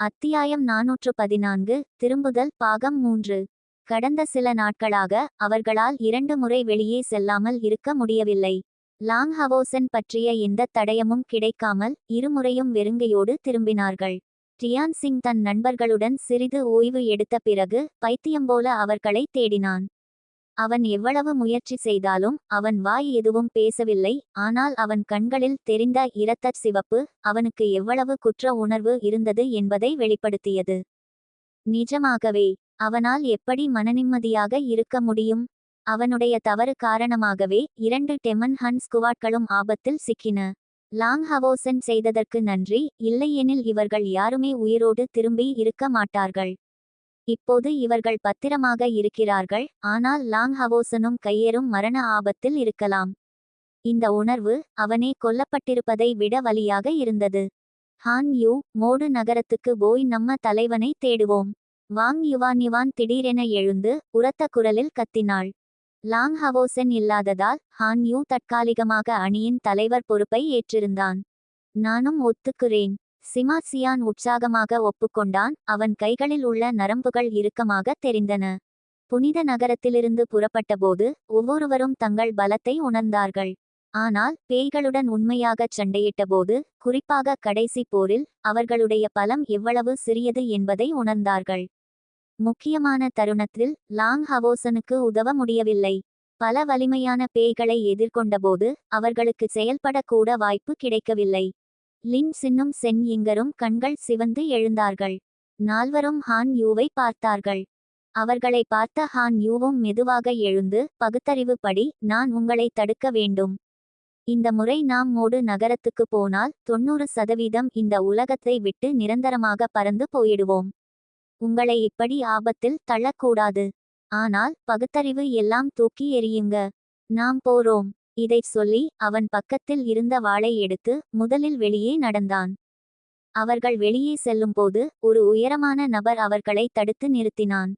அத்தியாயம் நாநூற்று பதினான்கு திரும்புதல் பாகம் மூன்று. கடந்த சில நாட்களாக அவர்களால் இரண்டு முறை வெளியே செல்லாமல் இருக்க முடியவில்லை. லாங் ஹவோசன் பற்றிய எந்த தடயமும் கிடைக்காமல் இருமுறையும் வெறுங்கையோடு திரும்பினார்கள். டியான் சிங் தன் நண்பர்களுடன் சிறிது ஓய்வு எடுத்த பிறகு பைத்தியம் போல அவர்களை தேடினான். அவன் எவ்வளவு முயற்சி செய்தாலும் அவன் வாய் எதுவும் பேசவில்லை ஆனால் அவன் கண்களில் தெரிந்த இரத்தச் சிவப்பு அவனுக்கு எவ்வளவு குற்ற உணர்வு இருந்தது என்பதை வெளிப்படுத்தியது. நிஜமாகவே அவனால் எப்படி மனநிம்மதியாக இருக்க முடியும்? அவனுடைய தவறு காரணமாகவே இரண்டு டெமன் ஹன் ஸ்குவாட்களும் ஆபத்தில் சிக்கின. லாங் ஹவோசன் செய்ததற்கு நன்றி இல்லையெனில் இவர்கள் யாருமே உயிரோடு திரும்பி இருக்க மாட்டார்கள். இப்போது இவர்கள் பத்திரமாக இருக்கிறார்கள் ஆனால் லாங் ஹவோசனும் கையேறும் மரண ஆபத்தில் இருக்கலாம். இந்த உணர்வு அவனே கொல்லப்பட்டிருப்பதை விட வழியாக இருந்தது. ஹான் யூ மோடு நகரத்துக்கு போய் நம்ம தலைவனை தேடுவோம். வாங் யுவான் யுவான் திடீரென எழுந்து உரத்த குரலில் கத்தினாள். லாங் ஹவோசன் இல்லாததால் ஹான் யூ தற்காலிகமாக அணியின் தலைவர் பொறுப்பை ஏற்றிருந்தான். நானும் ஒத்துக்குறேன். சிமாசியான் உற்சாகமாக ஒப்புக்கொண்டான். அவன் கைகளில் உள்ள நரம்புகள் இறுக்கமாக தெரிந்தன. புனித நகரத்திலிருந்து புறப்பட்டபோது ஒவ்வொருவரும் தங்கள் பலத்தை உணர்ந்தார்கள். ஆனால் பேய்களுடன் உண்மையாகச் சண்டையிட்டபோது குறிப்பாக கடைசி போரில் அவர்களுடைய பலம் எவ்வளவு சிறியது என்பதை உணர்ந்தார்கள். முக்கியமான தருணத்தில் லாங் ஹவோசனுக்கு உதவ முடியவில்லை. பல வலிமையான பேய்களை எதிர்கொண்டபோது அவர்களுக்கு செயல்படக்கூட வாய்ப்பு கிடைக்கவில்லை. லின் சின்னும் சென் இங்கரும் கண்கள் சிவந்து எழுந்தார்கள். நால்வரும் ஹான் யூவை பார்த்தார்கள். அவர்களை பார்த்த ஹான் யூவும் மெதுவாக எழுந்து பகுத்தறிவு படி நான் உங்களை தடுக்க வேண்டும். இந்த முறை நாம் மோடு நகரத்துக்கு போனால் தொண்ணூறு சதவீதம் இந்த உலகத்தை விட்டு நிரந்தரமாக பறந்து போயிடுவோம். உங்களை இப்படி ஆபத்தில் தள்ளக்கூடாது. ஆனால் பகுத்தறிவு எல்லாம் தூக்கி எறியுங்க. நாம் போறோம். இதைச் சொல்லி அவன் பக்கத்தில் இருந்த வாளை எடுத்து முதலில் வெளியே நடந்தான். அவர்கள் வெளியே செல்லும்போது ஒரு உயரமான நபர் அவர்களை தடுத்து நிறுத்தினான்.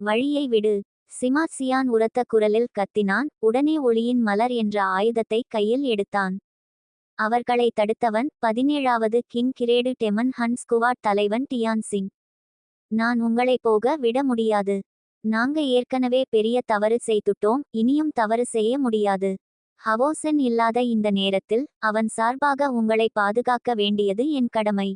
வழியை விடு. சிமாசியான் உரத்த குரலில் கத்தினான். உடனே ஒளியின் மலர் என்ற ஆயுதத்தை கையில் எடுத்தான். அவர்களை தடுத்தவன் பதினேழாவது king grade demon Hun squad தலைவன் டியான் சிங். நான் உங்களை போக விட முடியாது. நாங்க ஏற்கனவே பெரிய தவறு செய்துட்டோம். இனியும் தவறு செய்ய முடியாது. ஹவோசன் இல்லாத இந்த நேரத்தில் அவன் சார்பாக உங்களை பாதுகாக்க வேண்டியது என் கடமை.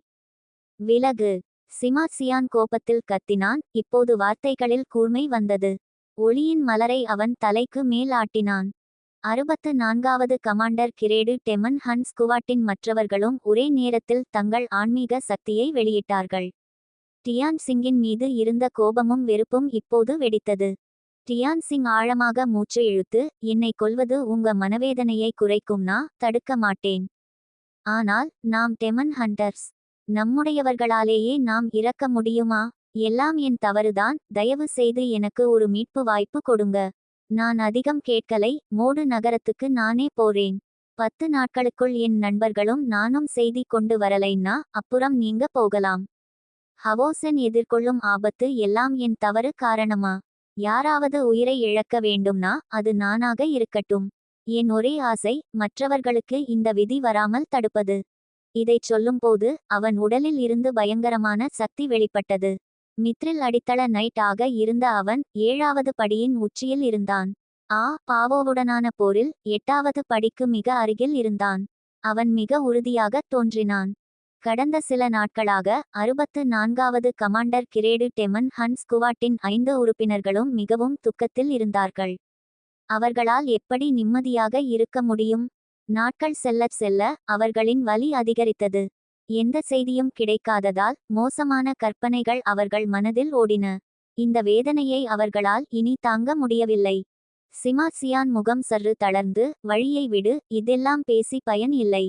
விலகு. சிமாசியான் கோபத்தில் கத்தினான். இப்போது வார்த்தைகளில் கூர்மை வந்தது. ஒளியின் மலரை அவன் தலைக்கு மேல் ஆட்டினான். அறுபத்து நான்காவது கமாண்டர் கிரேடு டெமன் ஹன் ஸ்குவாட்டின் மற்றவர்களும் ஒரே நேரத்தில் தங்கள் ஆன்மீக சக்தியை வெளியிட்டார்கள். டியான் சிங்கின் மீது இருந்த கோபமும் வெறுப்பும் இப்போது வெடித்தது. டியான் சிங் ஆழமாக மூச்சு இழுத்து என்னை கொல்வது உங்க மனவேதனையை குறைக்கும்னா தடுக்க மாட்டேன். ஆனால் நாம் டெமன் ஹண்டர்ஸ். நம்முடையவர்களாலேயே நாம் இறக்க முடியுமா? எல்லாம் என் தவறுதான். தயவு செய்து எனக்கு ஒரு மீட்பு வாய்ப்பு கொடுங்க. நான் அதிகம் கேட்கலை. மோடு நகரத்துக்கு நானே போறேன். பத்து நாட்களுக்குள் என் நண்பர்களும் நானும் செய்தி கொண்டு வரலைன்னா அப்புறம் நீங்க போகலாம். ஹவோசன் எதிர்கொள்ளும் ஆபத்து எல்லாம் என் தவறு காரணமா? யாராவது உயிரை இழக்க வேண்டும்னா அது நானாக இருக்கட்டும். என் ஒரே ஆசை மற்றவர்களுக்கு இந்த விதி வராமல் தடுப்பது. இதைச் சொல்லும்போது அவன் உடலில் இருந்து பயங்கரமான சக்தி வெளிப்பட்டது. மித்ரில் அடித்தள நைட் ஆக இருந்த அவன் ஏழாவது படியின் உச்சியில் இருந்தான். ஆ பாவோவுடனான போரில் எட்டாவது படிக்கு மிக அருகில் இருந்தான். அவன் மிக உறுதியாக தோன்றினான். கடந்த சில நாட்களாக அறுபத்து நான்காவது கமாண்டர் கிரேடு டெமன் ஹன் ஸ்குவாட்டின் ஐந்து உறுப்பினர்களும் மிகவும் துக்கத்தில் இருந்தார்கள். அவர்களால் எப்படி நிம்மதியாக இருக்க முடியும்? நாட்கள் செல்லச் செல்ல அவர்களின் வலி அதிகரித்தது. எந்த செய்தியும் கிடைக்காததால் மோசமான கற்பனைகள் அவர்கள் மனதில் ஓடின. இந்த வேதனையை அவர்களால் இனி தாங்க முடியவில்லை. சிமாசியான் முகம் சற்று தளர்ந்து வழியை விடு இதெல்லாம் பேசி பயன் இல்லை.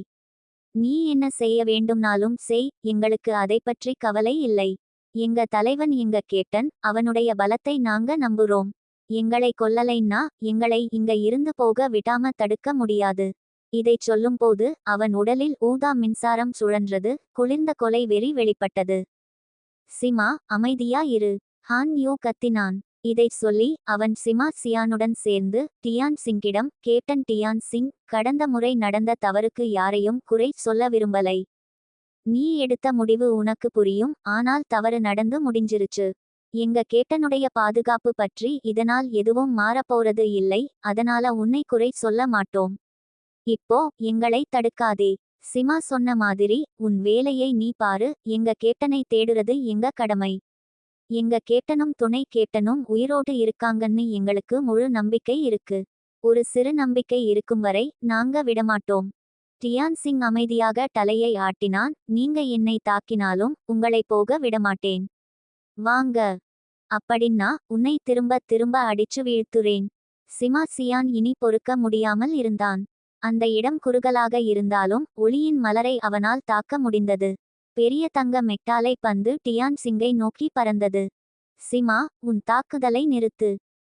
நீ என்ன செய்ய வேண்டும்னாலும் செய் எங்களுக்கு அதை பற்றி கவலை இல்லை. எங்க தலைவன் எங்க கேட்டன் அவனுடைய பலத்தை நாங்க நம்புறோம். எங்களை கொல்லலைன்னா எங்களை இங்க இருந்து போக விடாம தடுக்க முடியாது. இதைச் சொல்லும்போது அவன் உடலில் ஊதா மின்சாரம் சுழன்றது குளிர்ந்த கொலை வெறி வெளிப்பட்டது. சிமா அமைதியா இரு. ஹான் யூ கத்தினான். இதைச் சொல்லி அவன் சிமா சியானுடன் சேர்ந்து டியான் சிங்கிடம் கேப்டன் டியான் சிங் கடந்த முறை நடந்த தவறுக்கு யாரையும் குறை சொல்ல விரும்பலை. நீ எடுத்த முடிவு உனக்கு புரியும் ஆனால் தவறு நடந்து முடிஞ்சிருச்சு. எங்க கேப்டனுடைய பாதுகாப்பு பற்றி இதனால் எதுவும் மாறப்போறது இல்லை அதனால உன்னை குறை சொல்ல மாட்டோம். இப்போ எங்களை தடுக்காதே. சிமா சொன்ன மாதிரி உன் வேலையை நீ பாரு எங்க கேப்டனை தேடுறது எங்க கடமை. எங்க கேப்டனும் துணை கேப்டனும் உயிரோடு இருக்காங்கன்னு எங்களுக்கு முழு நம்பிக்கை இருக்கு. ஒரு சிறு நம்பிக்கை இருக்கும் வரை நாங்க விடமாட்டோம். டியான் சிங் அமைதியாக தலையை ஆட்டினான். நீங்க என்னை தாக்கினாலும் உங்களை போக விடமாட்டேன். வாங்க. அப்படின்னா உன்னை திரும்ப திரும்ப அடிச்சு வீழ்த்துறேன். சிமா சியான் இனி பொறுக்க முடியாமல் இருந்தான். அந்த இடம் குறுகலாக இருந்தாலும் ஒளியின் மலரை அவனால் தாக்க முடிந்தது. பெரிய தங்க மெட்டாலை பந்து டியான் சிங்கை நோக்கி பறந்தது. சிமா உன் தாக்குதலை நிறுத்து.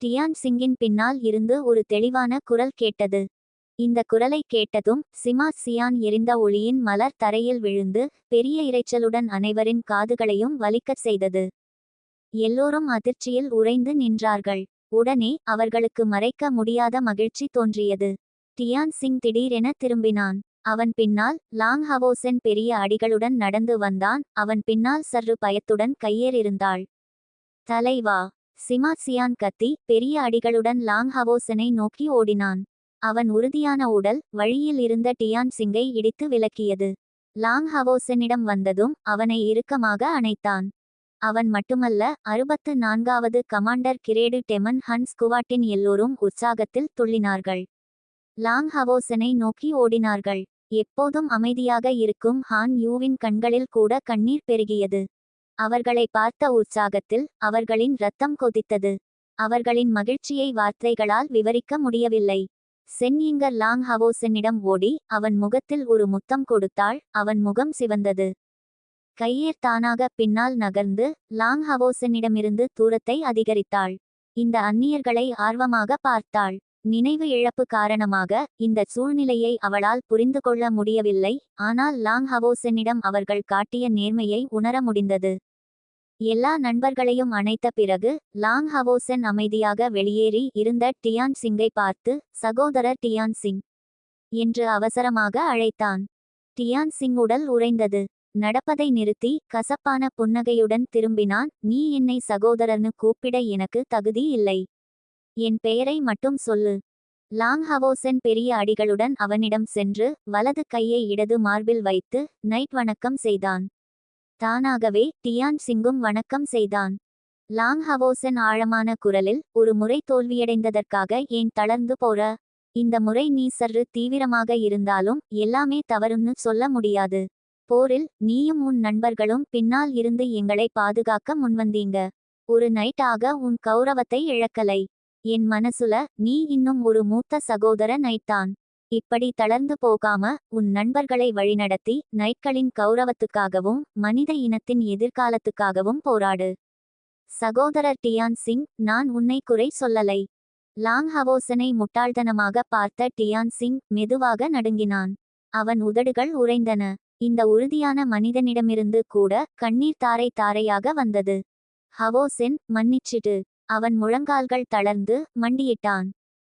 டியான் சிங்கின் பின்னால் இருந்து ஒரு தெளிவான குரல் கேட்டது. இந்த குரலை கேட்டதும் சிமா சியான் எரிந்த ஒளியின் மலர் தரையில் விழுந்து பெரிய இரைச்சலுடன் அனைவரின் காதுகளையும் வலிக்கச் செய்தது. எல்லோரும் அதிர்ச்சியில் உறைந்து நின்றார்கள். உடனே அவர்களுக்கு மறைக்க முடியாத மகிழ்ச்சி தோன்றியது. டியான் சிங் திடீரென திரும்பினான். அவன் பின்னால் லாங் ஹவோசென் பெரிய அடிகளுடன் நடந்து வந்தான். அவன் பின்னால் சற்று பயத்துடன் கையேறிருந்தாள். தலைவா சிமாசியான் கத்தி பெரிய அடிகளுடன் லாங் ஹவோசனை நோக்கி ஓடினான். அவன் உறுதியான உடல் வழியில் இருந்த டியான் சிங்கை இடித்து விலக்கியது. லாங் ஹவோசனிடம் வந்ததும் அவனை இறுக்கமாக அணைத்தான். அவன் மட்டுமல்ல அறுபத்து நான்காவது கமாண்டர் கிரேடு டெமன் ஹன் ஸ்குவாட்டின் எல்லோரும் உற்சாகத்தில் துள்ளினார்கள். லாங் ஹவோசனை நோக்கி ஓடினார்கள். எப்போதும் அமைதியாக இருக்கும் ஹான் யூவின் கண்களில் கூட கண்ணீர் பெருகியது. அவர்களை பார்த்த உற்சாகத்தில் அவர்களின் ரத்தம் கொதித்தது. அவர்களின் மகிழ்ச்சியை வார்த்தைகளால் விவரிக்க முடியவில்லை. சென்யிங்கர் லாங் ஹவோசனிடம் ஓடி அவன் முகத்தில் ஒரு முத்தம் கொடுத்தாள். அவன் முகம் சிவந்தது. கையேர் தானாக பின்னால் நகர்ந்து லாங் ஹவோசனிடமிருந்து தூரத்தை அதிகரித்தாள். இந்த அந்நியர்களை ஆர்வமாக பார்த்தாள். நினைவு இழப்பு காரணமாக இந்த சூழ்நிலையை அவளால் புரிந்து கொள்ள முடியவில்லை. ஆனால் லாங் ஹவோசனிடம் அவர்கள் காட்டிய நேர்மையை உணர முடிந்தது. எல்லா நண்பர்களையும் அணைத்த பிறகு லாங் ஹவோசன் அமைதியாக வெளியேறி இருந்த டியான் சிங்கை பார்த்து சகோதரர் டியான் சிங் என்று அவசரமாக அழைத்தான். டியான் சிங் உடல் உறைந்தது. நடப்பதை நிறுத்தி கசப்பான புன்னகையுடன் திரும்பினான். நீ என்னை சகோதரர்னு கூப்பிட எனக்கு தகுதி இல்லை. என் பெயரை மட்டும் சொல்லு. லாங் ஹவோசன் பெரிய அடிகளுடன் அவனிடம் சென்று வலது கையை இடது மார்பில் வைத்து நைட் வணக்கம் செய்தான். தானாகவே டியான் சிங்கும் வணக்கம் செய்தான். லாங் ஹவோசன் ஆழமான குரலில் ஒரு முறை தோல்வியடைந்ததற்காக ஏன் தளர்ந்து போற? இந்த முறை நீ சற்று தீவிரமாக இருந்தாலும் எல்லாமே தவறுன்னு சொல்ல முடியாது. போரில் நீயும் உன் நண்பர்களும் பின்னால் இருந்து எங்களை பாதுகாக்க முன்வந்தீங்க. ஒரு நைட் ஆக உன் கௌரவத்தை இழக்கலை. என் மனசுல நீ இன்னும் ஒரு மூத்த சகோதர நைத்தான் இப்படி தளர்ந்து போகாம உன் நண்பர்களை வழிநடத்தி நைட்களின் கௌரவத்துக்காகவும் மனித இனத்தின் எதிர்காலத்துக்காகவும் போராடு. சகோதரர் டியான் சிங் நான் உன்னை குறை சொல்லலை. லாங் ஹவோசனை முட்டாள்தனமாக பார்த்த டியான் சிங் மெதுவாக நடுங்கினான். அவன் உதடுகள் உறைந்தன. இந்த உறுதியான மனிதனிடமிருந்து கூட கண்ணீர் தாரை தாரையாக வந்தது. ஹவோசென் மன்னிச்சிடு. அவன் முழங்கால்கள் தளர்ந்து மண்டியிட்டான்.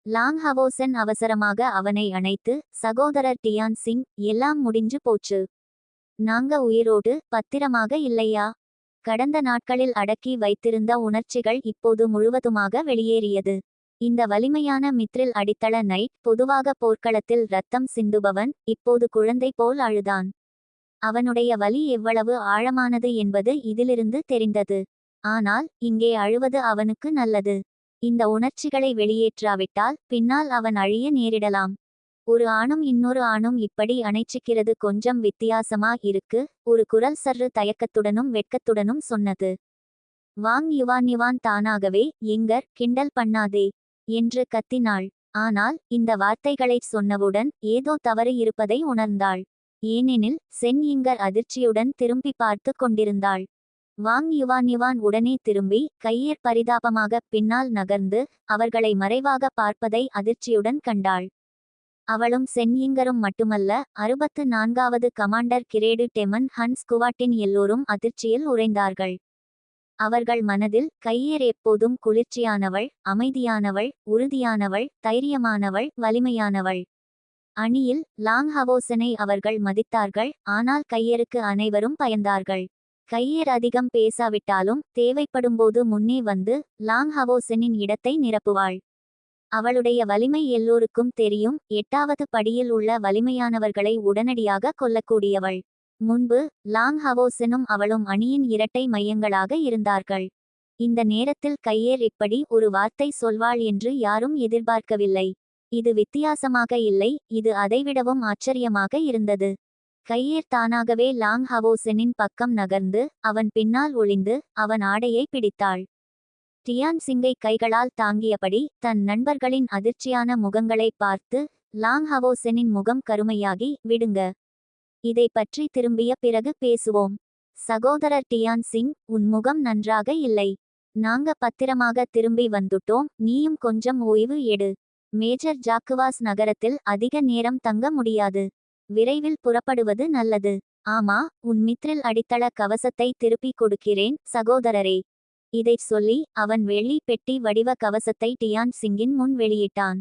லாங் ஹவோசன் அவசரமாக அவனை அணைத்து சகோதரர் டியான் சிங் எல்லாம் முடிஞ்சு போச்சு. நாங்க உயிரோடு பத்திரமாக இல்லையா? கடந்த நாட்களில் அடக்கி வைத்திருந்த உணர்ச்சிகள் இப்போது முழுவதுமாக வெளியேறியது. இந்த வலிமையான மித்ரில் அடித்தள நைட் பொதுவாக போர்க்களத்தில் ரத்தம் சிந்துபவன் இப்போது குழந்தை போல் அழுதான். அவனுடைய வலி எவ்வளவு ஆழமானது என்பது இதிலிருந்து தெரிந்தது. ஆனால் இங்கே அழுவது அவனுக்கு நல்லது. இந்த உணர்ச்சிகளை வெளியேற்றாவிட்டால் பின்னால் அவன் அழிய நேரிடலாம். ஒரு ஆணும் இன்னொரு ஆணும் இப்படி அணைச்சிக்கிறது கொஞ்சம் வித்தியாசமா இருக்கு ஒரு குரல் சற்று தயக்கத்துடனும் வெட்கத்துடனும் சொன்னது. வாங் யுவான் யுவான் தானாகவே எங்கர் கிண்டல் பண்ணாதே என்று கத்தினாள். ஆனால் இந்த வார்த்தைகளைச் சொன்னவுடன் ஏதோ தவறு இருப்பதை உணர்ந்தாள். ஏனெனில் சென் இங்கர் அதிர்ச்சியுடன் திரும்பி பார்த்து கொண்டிருந்தாள். வாங் யுவான் யுவான் உடனே திரும்பி கையேர் பரிதாபமாக பின்னால் நகர்ந்து அவர்களை மறைவாக பார்ப்பதை அதிர்ச்சியுடன் கண்டாள். அவளும் சென்யிங்கரும் மட்டுமல்ல அறுபத்து நான்காவது கமாண்டர் கிரேடு டெமன் ஹன் ஸ்குவாட்டின் எல்லோரும் அதிர்ச்சியில் உறைந்தார்கள். அவர்கள் மனதில் கையேர் எப்போதும் குளிர்ச்சியானவள் அமைதியானவள் உறுதியானவள் தைரியமானவள் வலிமையானவள். அணியில் லாங் ஹவோசனை அவர்கள் மதித்தார்கள் ஆனால் கையருக்கு அனைவரும் பயந்தார்கள். கையர் அதிகம் பேசாவிட்டாலும் தேவைப்படும்போது முன்னே வந்து லாங் ஹவோசனின் இடத்தை நிரப்புவாள். அவளுடைய வலிமை எல்லோருக்கும் தெரியும். எட்டாவது படியில் உள்ள வலிமையானவர்களை உடனடியாக கொல்லக்கூடியவள். முன்பு லாங் ஹவோசனும் அவளும் அணியின் இரட்டை மையங்களாக இருந்தார்கள். இந்த நேரத்தில் கையேர் இப்படி ஒரு வார்த்தை சொல்வாள் என்று யாரும் எதிர்பார்க்கவில்லை. இது வித்தியாசமாக இல்லை. இது அதைவிடவும் ஆச்சரியமாக இருந்தது. கையீர் தானாகவே லாங் ஹவோசனின் பக்கம் நகர்ந்து அவன் பின்னால் ஒளிந்து அவன் ஆடையை பிடித்தாள். டியான் சிங்கை கைகளால் தாங்கியபடி தன் நண்பர்களின் அதிர்ச்சியான முகங்களை பார்த்து லாங் ஹவோசனின் முகம் கருமையாகி விடுங்க. இதை பற்றி திரும்பிய பிறகு பேசுவோம். சகோதரர் டியான் சிங் உன் முகம் நன்றாக இல்லை. நாங்க பத்திரமாக திரும்பி வந்துட்டோம். நீயும் கொஞ்சம் ஓய்வு எடு. மேஜர் ஜாக்குவாஸ் நகரத்தில் அதிக நேரம் தங்க முடியாது. விரைவில் புறப்படுவது நல்லது. ஆமா உன் மித்ரில் அடித்தள கவசத்தை திருப்பிக் கொடுக்கிறேன் சகோதரரே. இதைச் சொல்லி அவன் வெள்ளி பெட்டி வடிவ கவசத்தை டியான் சிங்கின் முன் வெளியிட்டான்.